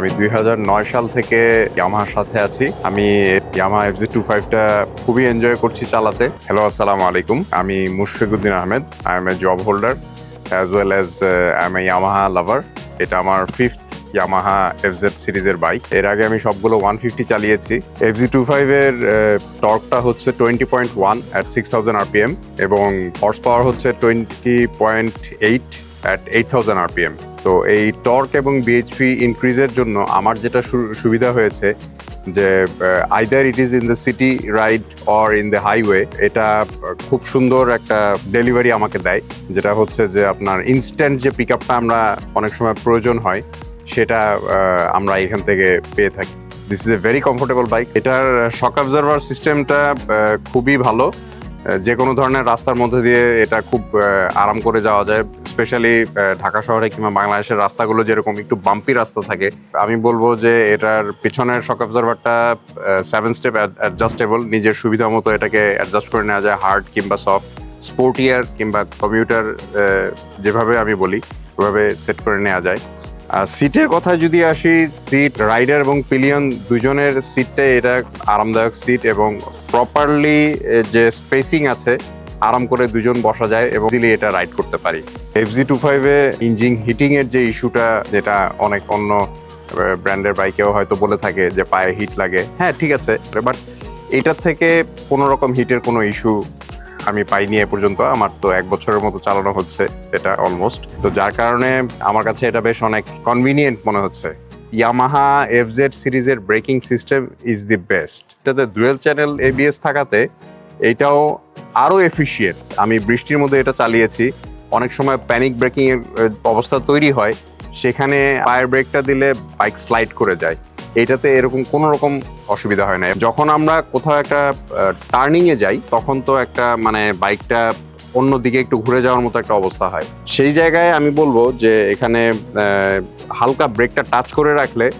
আমি দুই হাজার নয় সাল থেকে ইয়ামাহার সাথে আছি। আমি ইয়ামাহা এফ জি টু ফাইভটা খুবই এনজয় করছি চালাতে। হ্যালো আসসালামু আলাইকুম। আমি Mushfikuddin Ahmed. I am a job holder as well as I am a Yamaha lover এটা আমার ফিফথ ইয়ামাহা এফ জেড সিরিজের বাইক এর আগে আমি সবগুলো ওয়ান ফিফটি চালিয়েছি। এফ জি টু ফাইভের টর্কটা হচ্ছে twenty point one at six thousand RPM এবং হর্স পাওয়ার হচ্ছে twenty point eight at eight thousand RPM তো এই টর্ক এবং বিএইচপি ইনক্রিজের জন্য আমার যেটা সুবিধা হয়েছে যে either it is in the city ride or in the highway এটা খুব সুন্দর একটা ডেলিভারি আমাকে দেয়। যেটা হচ্ছে যে, আপনার ইনস্ট্যান্ট যে পিক আপটা আমরা অনেক সময় প্রয়োজন হয়, সেটা আমরা এখান থেকে পেয়ে থাকি। This is a very comfortable bike এটার শক অবজারভার সিস্টেমটা খুবই ভালো। যে কোনো ধরনের রাস্তার মধ্যে দিয়ে এটা খুব আরাম করে যাওয়া যায় স্পেশালি ঢাকা শহরে কিংবা বাংলাদেশের রাস্তাগুলো যেরকম একটু বাম্পি রাস্তা থাকে। আমি বলব যে এটার পিছনের শক অবজারভারটা সেভেন স্টেপ অ্যাডজাস্টেবল নিজের সুবিধা মতো এটাকে অ্যাডজাস্ট করে নেওয়া যায় হার্ড কিংবা সফট স্পোর্টিয়ার কিংবা কমিউটার যেভাবে আমি বলি, ওভাবে সেট করে নেওয়া যায়। আর সিটের কথায় যদি আসি সিট রাইডার এবং পিলিয়ন দুজনের সিটটাই এটা আরামদায়ক সিট এবং প্রপারলি যে স্পেসিং আছে, আরাম করে দুজন বসা যায় এবং easily এটা রাইড করতে পারি। এফ জি টু ফাইভে ইঞ্জিন হিটিং এর যে ইস্যুটা যেটা অনেক অন্য ব্র্যান্ডের বাইকেও হয়তো বলে থাকে যে পায়ে হিট লাগে। হ্যাঁ ঠিক আছে বাট এটার থেকে কোনো রকম হিটের কোনো ইস্যু আমি পাইনি এ পর্যন্ত। আমার তো এক বছরের মতো চালানো হচ্ছে এটা অলমোস্ট তো যার কারণে আমার কাছে এটা বেশ অনেক কনভিনিয়েন্ট মনে হচ্ছে। ইয়ামাহা এফ জেড সিরিজের braking system is the best এটাতে ডুয়েল চ্যানেল এবিএস থাকাতে এটাও আরও এফিসিয়েন্ট আমি বৃষ্টির মধ্যে এটা চালিয়েছি। অনেক সময় প্যানিক ব্রেকিংয়ের অবস্থা তৈরি হয়। সেখানে পায়ের ব্রেকটা দিলে বাইক স্লাইড করে যায়। এটাতে এরকম কোনো রকম অসুবিধা হয় না। যখন আমরা কোথাও একটা টার্নিং এ যাই, তখন তো একটা মানে বাইকটা অন্য দিকে একটু ঘুরে যাওয়ার মতো একটা অবস্থা হয়। সেই জায়গায় আমি বলব যে, এখানে হালকা ব্রেকটা টাচ করে রাখলে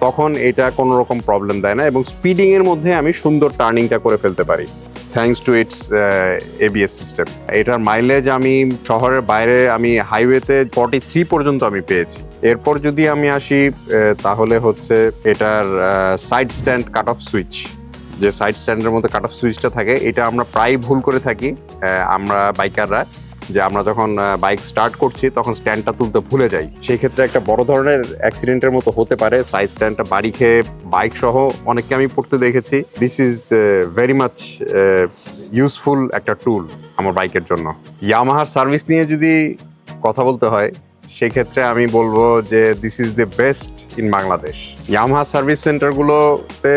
তখন এটা কোনো রকম প্রবলেম দেয় না এবং স্পিডিং এর মধ্যে আমি সুন্দর টার্নিংটা করে ফেলতে পারি। Thanks to its ABS system এটার মাইলেজ আমি শহরের বাইরে, আমি হাইওয়েতে ফর্টি থ্রি পর্যন্ত আমি পেয়েছি। এরপর যদি আমি আসি তাহলে হচ্ছে এটার side stand cut off switch যে সাইড স্ট্যান্ডের মধ্যে কাট অফ সুইচটা থাকে, এটা আমরা প্রায় ভুল করে থাকি। আমরা বাইকাররা যে আমরা যখন বাইক স্টার্ট করছি, তখন স্ট্যান্ডটা তুলতে ভুলে যাই। সেই ক্ষেত্রে একটা বড় ধরনের অ্যাক্সিডেন্টের মতো হতে পারে। সাইড স্ট্যান্ডটা বাড়ি খেয়ে বাইক সহ অনেককে আমি পড়তে দেখেছি। This is very much useful একটা টুল আমার বাইকের জন্য। ইয়ামাহার সার্ভিস নিয়ে যদি কথা বলতে হয়, সেক্ষেত্রে আমি বলব যে this is the best in Bangladesh Yamaha service সেন্টারগুলোতে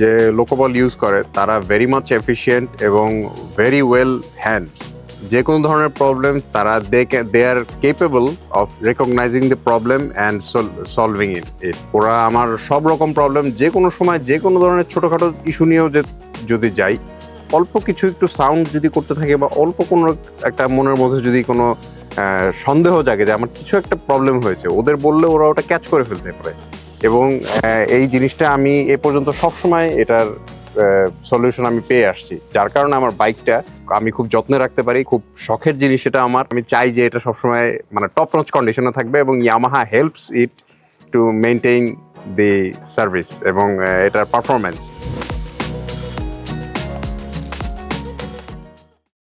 যে লোকবল ইউজ করে, তারা ভেরি মাচ এফিসিয়েন্ট এবং ভেরি ওয়েল হ্যান্ডস যে কোনো ধরনের প্রবলেম তারা they are capable of recognizing the problem and solving it it ওরা আমার সব রকম প্রবলেম যে কোনো সময় যে কোনো ধরনের ছোটোখাটো ইস্যু নিয়েও যে, যদি যাই, অল্প কিছু একটু সাউন্ড যদি করতে থাকে বা অল্প কোনো একটা মনের মধ্যে যদি কোনো সন্দেহ জাগে যে আমার কিছু একটা প্রবলেম হয়েছে, ওদের বললে ওরা ওটা ক্যাচ করে ফেলতে পারে। এবং এই জিনিসটা আমি এ পর্যন্ত সবসময় এটার সলিউশন আমি পেয়ে আসছি। যার কারণে আমার বাইকটা আমি খুব যত্নে রাখতে পারি, খুব শখের জিনিস এটা আমার। আমি চাই যে এটা সবসময় মানে টপ নচ কন্ডিশনে থাকবে এবং Yamaha helps it to maintain the service এবং এটার পারফরমেন্স